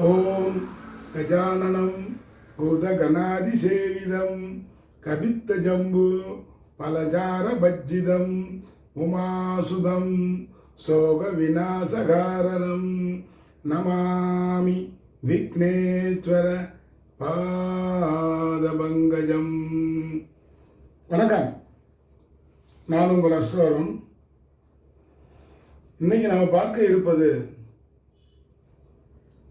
ஓம் கஜானனம் பூதகணாதிசேவிதம் கபித்த ஜம்பு பலஜார பஜ்ஜிதம் உமாசுதம் சோக விநாசகாரணம் நமாமி விக்னேஸ்வர பாதபங்கஜம் வணக்கம். நான் உங்கள் அஸ்ட்ரோரும் இன்னைக்கு நம்ம பார்க்க இருப்பது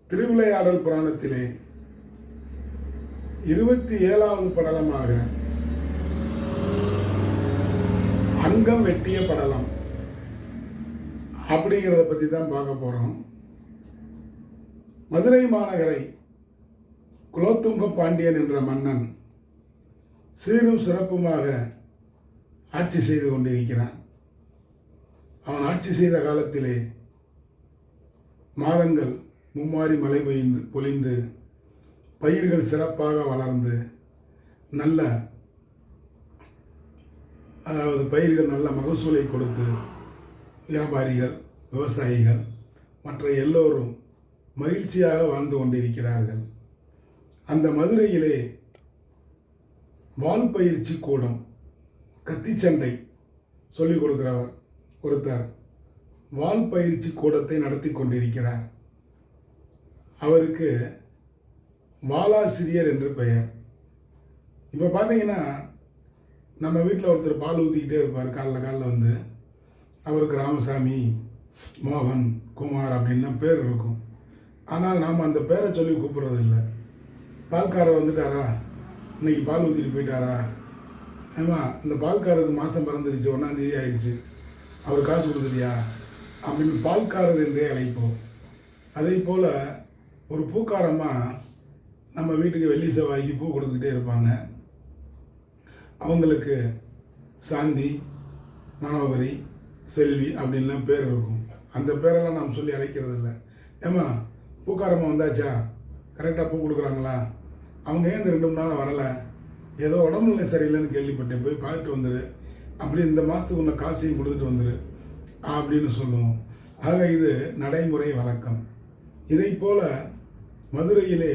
திருவிளையாடல் புராணத்திலே இருபத்தி ஏழாவது படலமாக அங்கம் வெட்டிய படலம் அப்படிங்கிறத பற்றி தான் பார்க்க போகிறோம் மதுரை மாநகரை குலோத்துங்க பாண்டியன் என்ற மன்னன் சீரும் சிறப்புமாக ஆட்சி செய்து கொண்டிருக்கிறான். அவன் ஆட்சி செய்த காலத்திலே மாதங்கள் மும்மாரி மழை பெய்ந்து பொழிந்து பயிர்கள் சிறப்பாக வளர்ந்து நல்ல அதாவது பயிர்கள் நல்ல மகசூலை கொடுத்து வியாபாரிகள் விவசாயிகள் மற்ற எல்லோரும் மகிழ்ச்சியாக வாழ்ந்து கொண்டிருக்கிறார்கள். அந்த மதுரையிலே வால் பயிற்சி கூடம் கத்திச்சண்டை சொல்லிக் கொடுக்கிறவர் ஒருத்தர். வால் பயிற்சி கூடத்தை நடத்தி கொண்டிருக்கிறார். அவருக்கு பாலாசிரியர் என்று பெயர். இப்போ பார்த்தீங்கன்னா நம்ம வீட்டில் ஒருத்தர் பால் ஊற்றிக்கிட்டே இருப்பார் காலைல காலைல வந்து. அவருக்கு ராமசாமி மோகன் குமார் அப்படின்னா பேர் இருக்கும். ஆனால் நாம் அந்த பேரை சொல்லி கூப்பிட்றதில்ல. பால்காரர் வந்துட்டாரா? இன்னைக்கு பால் ஊற்றிட்டு போயிட்டாரா? ஏமா இந்த பால்காரருக்கு மாதம் பிறந்துருச்சு ஒன்றாந்தேதி ஆயிடுச்சு அவர் காசு கொடுத்துட்டியா? அப்படின்னு பால்காரர் என்றே அழைப்போம். அதே போல் ஒரு பூக்காரம்மா நம்ம வீட்டுக்கு வெள்ளி செவ்வாய்க்கு பூ கொடுத்துக்கிட்டே இருப்பாங்க. அவங்களுக்கு சாந்தி மனோகரி செல்வி அப்படின்லாம் பேர் இருக்கும். அந்த பேரெல்லாம் நாம் சொல்லி அழைக்கிறது இல்லை ஏம்மா பூக்காரம்மா வந்தாச்சா? கரெக்டாக பூ கொடுக்குறாங்களா? அவங்க ஏன் இந்த ரெண்டு மூணு நாள் வரலை? ஏதோ உடம்புல சரியில்லைன்னு கேள்விப்பட்டேன். போய் பார்த்துட்டு வந்துரு. அப்படி இந்த மாதத்துக்கு உள்ள காசையும் கொடுத்துட்டு வந்துரு. அப்படின்னு சொல்லுவோம். ஆக இது நடைமுறை வழக்கம். இதை போல் மதுரையிலே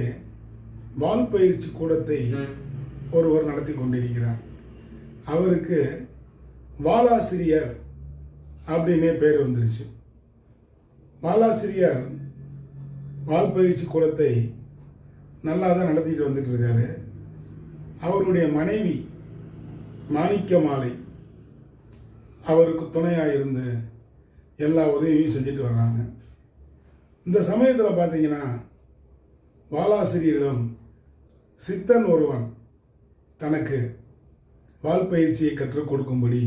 வால் பயிற்சி கூடத்தை ஒருவர் நடத்தி கொண்டிருக்கிறார். அவருக்கு வாலாசிரியர் அப்படின்னே பேர் வந்துருச்சு. வாலாசிரியர் வால் பயிற்சி கூடத்தை நல்லா தான் நடத்திட்டு வந்துட்டு இருக்காரு. அவருடைய மனைவி மாணிக்க மாலை அவருக்கு துணையாக இருந்து எல்லா உதவியும் செஞ்சுட்டு வர்றாங்க. இந்த சமயத்தில் பார்த்தீங்கன்னா வாலாசிரியரிடம் சித்தன் ஒருவன் தனக்கு வால் பயிற்சியை கற்றுக் கொடுக்கும்படி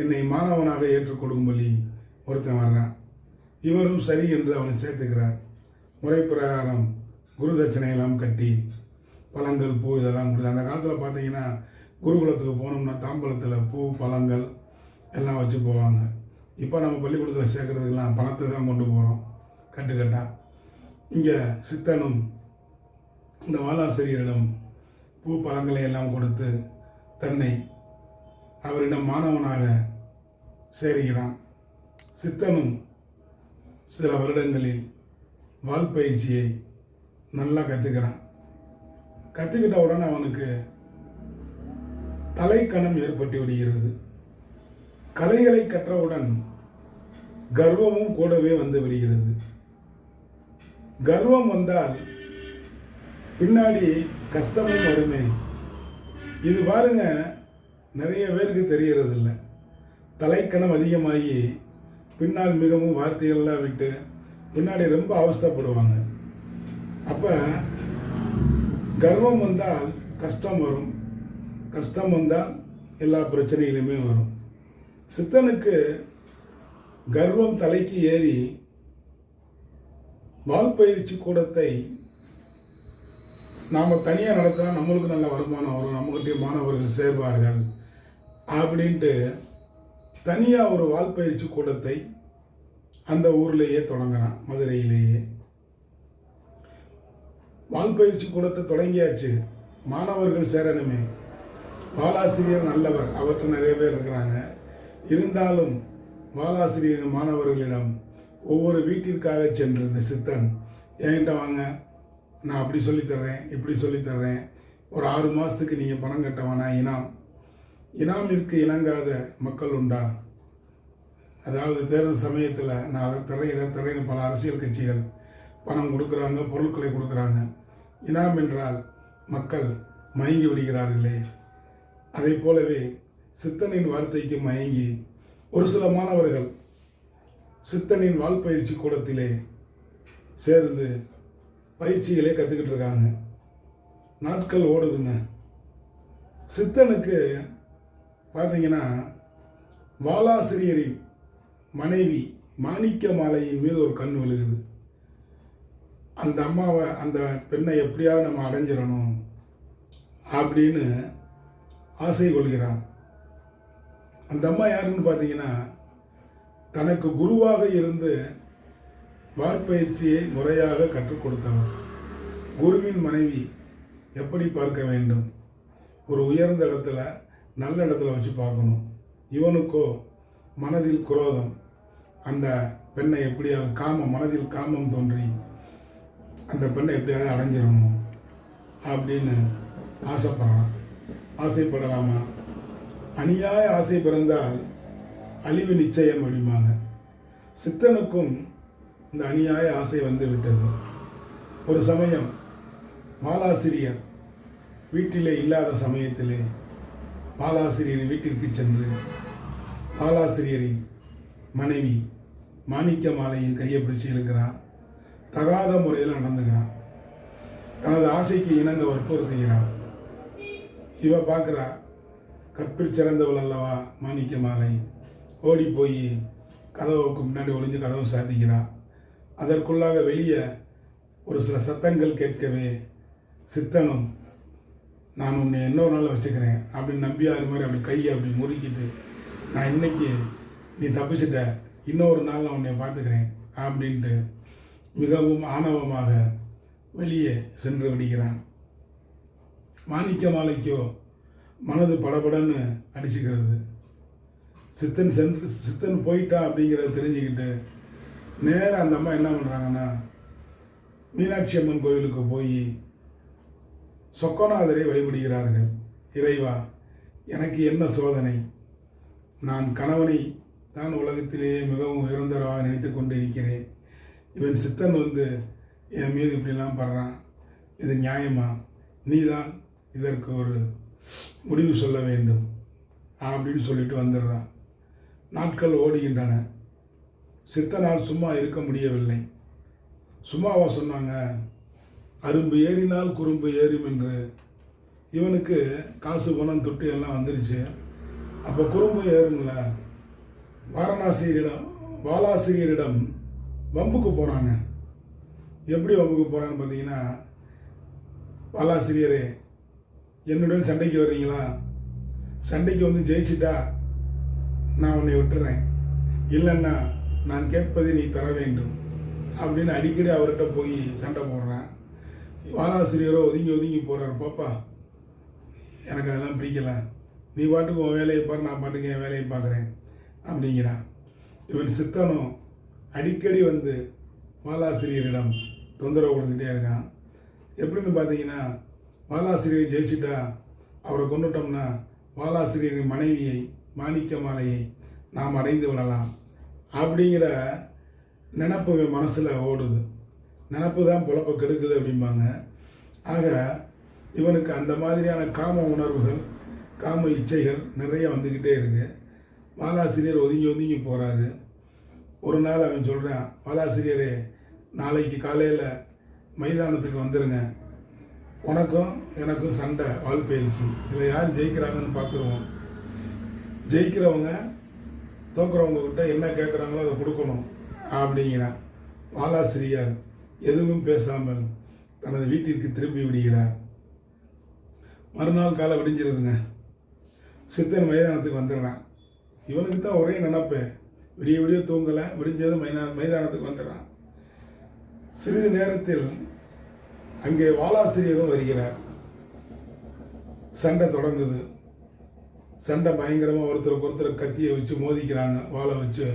என்னை மாணவனாக ஏற்றுக் கொடுக்கும்படி ஒருத்தன் வர்றான். இவரும் சரி என்று அவனை சேர்த்துக்கிறார். முறை பிரகாரம் குரு தட்சணையெல்லாம் கட்டி பழங்கள் பூ இதெல்லாம் கொடுத்து அந்த காலத்தில் பார்த்தீங்கன்னா குருகுலத்துக்கு போனோம்னா தாம்பலத்தில் பூ பழங்கள் எல்லாம் வச்சு போவாங்க. இப்போ நம்ம பள்ளிக்கூடத்தில் சேர்க்குறதுக்கெல்லாம் பணத்தை தான் கொண்டு போகிறோம் கட்டுக்கட்டாக இங்கே சித்தனும் இந்த வாலாசிரியரிடம் பூ பழங்களை எல்லாம் கொடுத்து தன்னை அவரிடம் மாணவனாக சேருகிறான். சித்தனும் சில வருடங்களில் வால் பயிற்சியை நல்லா கற்றுக்கிறான் கற்றுக்கிட்ட உடனே அவனுக்கு தலைக்கணம் ஏற்பட்டு விடுகிறது. கலைகளை கற்றவுடன் கர்வமும் கூடவே வந்து விடுகிறது. கர்வம் வந்தால் பின்னாடி கஷ்டமும் வருமே இது பாருங்க நிறைய பேருக்கு தெரியறதில்ல. தலைக்கணம் அதிகமாகி பின்னால் மிகவும் வார்த்தைகள்லாம் விட்டு பின்னாடி ரொம்ப அவஸ்தைப்படுவாங்க. அப்போ கர்வம் வந்தால் கஷ்டம் வரும். கஷ்டம் வந்தால் எல்லா பிரச்சனைகளுமே வரும். சித்தனுக்கு கர்வம் தலைக்கு ஏறி வால்பயிற்சி கூடத்தை நாம் தனியாக நடத்தினா நம்மளுக்கு நல்ல வருமானம் வரும் நம்மகிட்டே மாணவர்கள் சேர்வார்கள் அப்படின்ட்டு தனியாக ஒரு வால்பயிற்சி கூடத்தை அந்த ஊர்லேயே தொடங்குறான் மதுரையிலேயே. வால்பயிற்சி கூடத்தை தொடங்கியாச்சு. மாணவர்கள் சேரணுமே. பாலாசிரியர் நல்லவர் அவர்கிட்ட நிறைய பேர் இருக்கிறாங்க. இருந்தாலும் பாலாசிரியர் மாணவர்களிடம் ஒவ்வொரு வீட்டிற்காக சென்றிருந்த சித்தன் என்கிட்ட வாங்க? நான் அப்படி சொல்லித் தர்றேன் இப்படி சொல்லித் தர்றேன் ஒரு ஆறு மாதத்துக்கு நீங்கள் பணம் கட்ட வேணாம் இனாம். இனாமிற்கு இணங்காத மக்கள் உண்டா? அதாவது தேர்தல் சமயத்தில் நான் அதை தரேன் இதை தரேன்னு பல அரசியல் கட்சிகள் பணம் கொடுக்குறாங்க பொருட்களை கொடுக்குறாங்க. இனாம் என்றால் மக்கள் மயங்கி விடுகிறார்களே. அதை போலவே சித்தனின் வார்த்தைக்கு மயங்கி ஒரு சில மாணவர்கள் சித்தனின் வாழ்பயிற்சி கூடத்திலே சேர்ந்து பயிற்சிகளே கற்றுக்கிட்டு இருக்காங்க. நாட்கள் ஓடுதுங்க. சித்தனுக்கு பார்த்தீங்கன்னா வாலாசிரியரின் மனைவி மாணிக்க மாலையின் மீது ஒரு கண் விழுகுது. அந்த அம்மாவை அந்த பெண்ணை எப்படியாவது நம்ம அடைஞ்சிடணும் அப்படின்னு ஆசை கொள்கிறான். அந்த அம்மா யாருன்னு பார்த்தீங்கன்னா தனக்கு குருவாக இருந்து வார்ப்பயிற்சியை முறையாக கற்றுக் கொடுத்தவர். குருவின் மனைவி எப்படி பார்க்க வேண்டும்? ஒரு உயர்ந்த இடத்துல நல்ல இடத்துல வச்சு பார்க்கணும். இவனுக்கோ மனதில் குரோதம். அந்த பெண்ணை எப்படியாவது காமம் மனதில் காமம் தோன்றி அந்த பெண்ணை எப்படியாவது அடைஞ்சிடணும் அப்படின்னு ஆசைப்படலாம் ஆசைப்படலாமா? அநியாய ஆசை பிறந்தால் அழிவு நிச்சயம் அப்படிம்பாங்க. சித்தனுக்கும் இந்த அநியாய ஆசை வந்து விட்டது. ஒரு சமயம் மாலாசிரியர் வீட்டிலே இல்லாத சமயத்திலே மாலாசிரியரின் வீட்டிற்கு சென்று மாலாசிரியரின் மனைவி மாணிக்க மாலையின் கையை பிடிச்சி இருக்கிறான் தகாத முறையில் நடந்துக்கிறான் தனது ஆசைக்கு இணங்க வற்புறுத்துகிறான் இவ பார்க்குறா கற்பிற் சிறந்தவள் அல்லவா மாணிக்க மாலை? ஓடி போய் கதவுக்கு முன்னாடி ஒளிஞ்சு கதவை சாத்திக்கிறான் அதற்குள்ளாக வெளியே ஒரு சில சத்தங்கள் கேட்கவே சித்தனும் நான் உன்னை இன்னொரு நாள் வச்சுக்கிறேன் அப்படின்னு நம்பி நம்பியார் மாதிரி அப்படி கையை அப்படி முறுக்கிட்டு நான் இன்னைக்கு நீ தப்பிச்சிட்ட இன்னொரு நாள் நான் உன்னை பார்த்துக்கிறேன் அப்படின்ட்டு மிகவும் ஆணவமாக வெளியே சென்று விடுகிறான். மாணிக்க மாலைக்கோ மனது படபடன்னு அடிச்சுக்கிறது. சித்தன் சென்று சித்தன் போயிட்டா அப்படிங்கிறத தெரிஞ்சுக்கிட்டு நேராக அந்த அம்மா என்ன பண்ணுறாங்கன்னா மீனாட்சி அம்மன் கோயிலுக்கு போய் சொக்கநாதரை வழிபடுகிறார்கள். இறைவா எனக்கு என்ன சோதனை? நான் கணவனை தான் உலகத்திலேயே மிகவும் உயர்ந்தவராக நினைத்து கொண்டு இருக்கிறேன் இவன் சித்தன் வந்து என் மீது இப்படிலாம் படுறான். இது நியாயமா? நீ தான் இதற்கு ஒரு முடிவு சொல்ல வேண்டும். அப்படின்னு சொல்லிட்டு வந்துடுறான். நாட்கள் ஓடுகின்றன. சித்தனால் சும்மா இருக்க முடியவில்லை. சும்மாவா சொன்னாங்க அரும்பு ஏறினால் குறும்பு ஏறும் என்று. இவனுக்கு காசு பணம் தொட்டு எல்லாம் வந்துருச்சு. அப்போ குறும்பு ஏறும்ல? வாரணாசிரியரிடம் வாலாசிரியரிடம் வம்புக்கு போகிறாங்க எப்படி வம்புக்கு போகிறான்னு பார்த்தீங்கன்னா வாலாசிரியரே என்னுடன் சண்டைக்கு வர்றீங்களா? சண்டைக்கு வந்து ஜெயிச்சிட்டா நான் உன்னை விட்டுறேன். இல்லைன்னா நான் கேட்பதை நீ தர வேண்டும். அப்படின்னு அடிக்கடி அவர்கிட்ட போய் சண்டை போடுறேன். வாலாசிரியரோ ஒதுங்கி ஒதுங்கி போகிறார் பாப்பா எனக்கு அதெல்லாம் பிடிக்கல. நீ பாட்டுக்கு உன் வேலையை பாரு நான் பாட்டுக்கு என் வேலையை பார்க்குறேன் அப்படிங்கிறான். இவன் சித்தனும் அடிக்கடி வந்து வாலாசிரியரிடம் தொந்தரவு கொடுத்துக்கிட்டே இருக்கான். எப்படின்னு பார்த்தீங்கன்னா வாலாசிரியரை ஜெயிச்சுட்டா அவரை கொண்டுட்டோம்னா வாலாசிரியரின் மனைவியை மாணிக்க மாலையை நாம் அடைந்து விடலாம். அப்படிங்கிற நினப்பு மனசில் ஓடுது. நினப்பு தான் பொழப்ப கெடுக்குது அப்படிம்பாங்க. ஆக இவனுக்கு அந்த மாதிரியான காம உணர்வுகள் காம இச்சைகள் நிறைய வந்துக்கிட்டே இருக்கு. பாலாசிரியர் ஒதுங்கி ஒதுங்கி போகிறாரு ஒரு நாள் அவன் சொல்கிறான் பாலாசிரியரே நாளைக்கு காலையில் மைதானத்துக்கு வந்துடுங்க உனக்கும் எனக்கும் சண்டை வால் பயிற்சி. இதில் யார் ஜெயிக்கிறாங்கன்னு பார்த்துருவோம். ஜெயிக்கிறவங்க தோக்குறவங்க கிட்ட என்ன கேட்குறாங்களோ அதை கொடுக்கணும் அப்படிங்கிறார் வாலாசிரியர் எதுவும் பேசாமல் தனது வீட்டிற்கு திரும்பி விடுகிறார். மறுநாள் காலை விடிஞ்சிருதுங்க. சித்தன் மைதானத்துக்கு வந்துடுறான். இவனுக்கு தான் ஒரே நினப்பு. விடிய விடிய தூங்கலை விடிஞ்சதும் மைதா மைதானத்துக்கு வந்துடுறான். சிறிது நேரத்தில் அங்கே வாலாசிரியரும் வருகிறார். சண்டை தொடங்குது. சண்டை பயங்கரமாக ஒருத்தருக்கு ஒருத்தர் கத்தியை வச்சு மோதிக்கிறாங்க வாழை வச்சு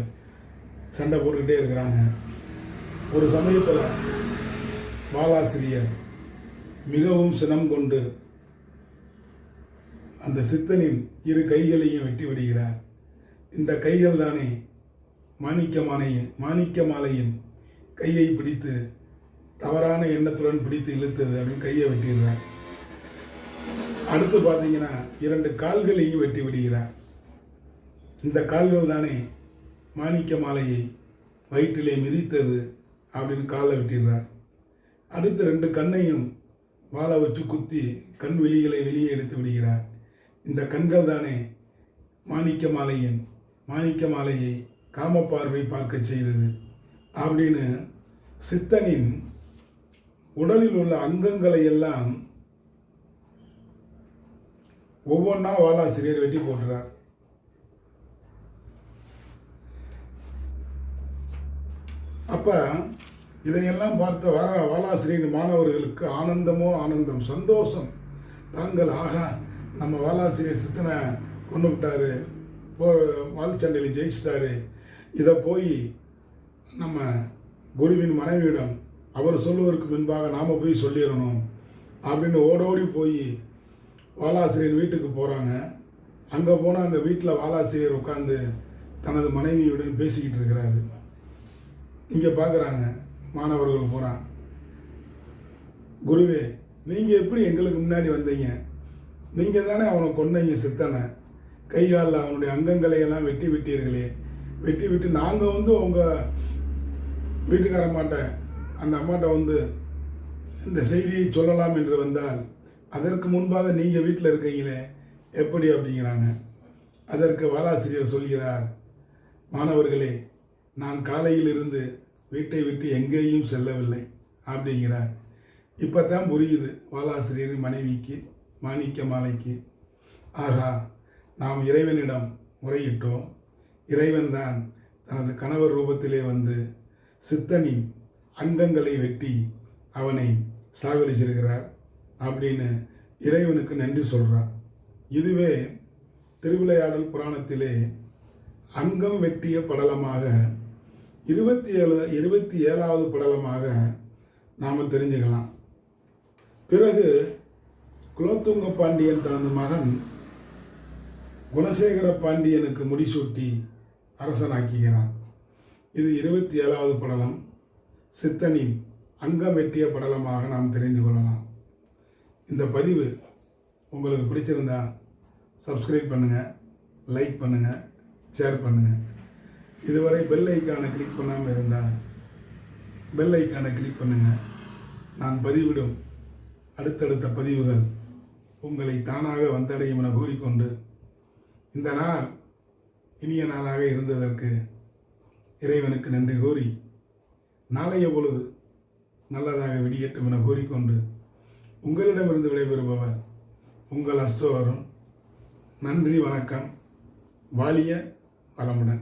சண்டை போட்டுக்கிட்டே இருக்கிறாங்க. ஒரு சமயத்தில் பாலாசிரியர் மிகவும் சினம் கொண்டு அந்த சித்தனின் இரு கைகளையும் வெட்டி விடுகிறார். இந்த கைகள் தானே மாணிக்கமானையின் மாணிக்க மாலையின் கையை பிடித்து தவறான எண்ணத்துடன் பிடித்து இழுத்தது அப்படின்னு கையை வெட்டிடுறார். அடுத்து பார்த்தீங்கன்னா இரண்டு கால்களையும் வெட்டி விடுகிறார். இந்த கால்கள் தானே மாணிக்க மாலையை வயிற்றிலே மிதித்தது அப்படின்னு காலை வெட்டிடுறார். அடுத்து ரெண்டு கண்ணையும் வாழை வச்சு குத்தி கண் விழிகளை வெளியே எடுத்து விடுகிறார். இந்த கண்கள் தானே மாணிக்க மாலையின் மாணிக்க மாலையை காமப்பார்வை பார்க்க செய்தது அப்படின்னு சித்தனின் உடலில் உள்ள அங்கங்களை எல்லாம் ஒவ்வொன்றா வாலாசிரியர் வெட்டி போட்டுறார். அப்போ இதையெல்லாம் பார்த்த வர வாலாசிரியர் மாணவர்களுக்கு ஆனந்தமோ ஆனந்தம் சந்தோஷம். தாங்கள் ஆகா நம்ம வாலாசிரியர் சித்தனை கொண்டு விட்டாரு. போ வாழ்ச்சண்டையில் ஜெயிச்சிட்டாரு. இதை போய் நம்ம குருவின் மனைவியிடம் அவர் சொல்லுவதற்கு முன்பாக நாம் போய் சொல்லிடணும். அப்படின்னு ஓடோடி போய் வாலாசிரியர் வீட்டுக்கு போகிறாங்க அங்கே போனால் அந்த வீட்டில் வாலாசிரியர் உட்காந்து தனது மனைவியுடன் பேசிக்கிட்டு இருக்கிறாரு. இங்கே பார்க்குறாங்க மாணவர்கள் போகிறான் குருவே நீங்கள் எப்படி எங்களுக்கு முன்னாடி வந்தீங்க? நீங்கள் தானே அவனை கொண்டீங்க சித்தனை. கை காலில் அவனுடைய அங்கங்களை எல்லாம் வெட்டி விட்டீர்களே. வெட்டி விட்டு நாங்கள் வந்து உங்கள் வீட்டுக்கார அம்மாட்ட அந்த அம்மாட்ட வந்து இந்த செய்தியை சொல்லலாம் என்று வந்தால் அதற்கு முன்பாக நீங்கள் வீட்டில் இருக்கீங்களே எப்படி அப்படிங்கிறாங்க. அதற்கு வாலாசிரியர் சொல்கிறார் மாணவர்களே நான் காலையிலிருந்து வீட்டை விட்டு எங்கேயும் செல்லவில்லை அப்படிங்கிறார். இப்போ தான் புரியுது வாலாசிரியர் மனைவிக்கு மாணிக்க மாலைக்கு. ஆகா நாம் இறைவனிடம் முறையிட்டோம். இறைவன் தான் தனது கணவர் ரூபத்திலே வந்து சித்தனின் அங்கங்களை வெட்டி அவனை சாகடிச்சிருக்கிறார். அப்படின்னு இறைவனுக்கு நன்றி சொல்கிறான் இதுவே திருவிளையாடல் புராணத்திலே அங்கம் வெட்டிய படலமாக இருபத்தி ஏழு இருபத்தி ஏழாவது படலமாக நாம் தெரிஞ்சுக்கலாம். பிறகு குலோத்துங்க பாண்டியன் தனது மகன் குணசேகர பாண்டியனுக்கு முடிசூட்டி அரசனாக்குகிறான். இது இருபத்தி ஏழாவது படலம். சித்தனின் அங்கம் வெட்டிய படலமாக நாம் தெரிந்து கொள்ளலாம். இந்த பதிவு உங்களுக்கு பிடிச்சிருந்தா சப்ஸ்கிரைப் பண்ணுங்கள் லைக் பண்ணுங்கள் ஷேர் பண்ணுங்கள் இதுவரை பெல் ஐக்கானை கிளிக் பண்ணாமல் இருந்தால் பெல் ஐக்கானை கிளிக் பண்ணுங்கள் நான் பதிவிடும் அடுத்தடுத்த பதிவுகள் உங்களை தானாக வந்தடையும் என கூறிக்கொண்டு இந்த நாள் இனிய நாளாக இருந்ததற்கு இறைவனுக்கு நன்றி கூறி நாளைய பொழுது நல்லதாக விடியட்டும் என கூறிக்கொண்டு உங்களிடமிருந்து விடைபெறுபவர் உங்கள் அஸ்தோவரும் நன்றி வணக்கம். வாலிய வளமுடன்.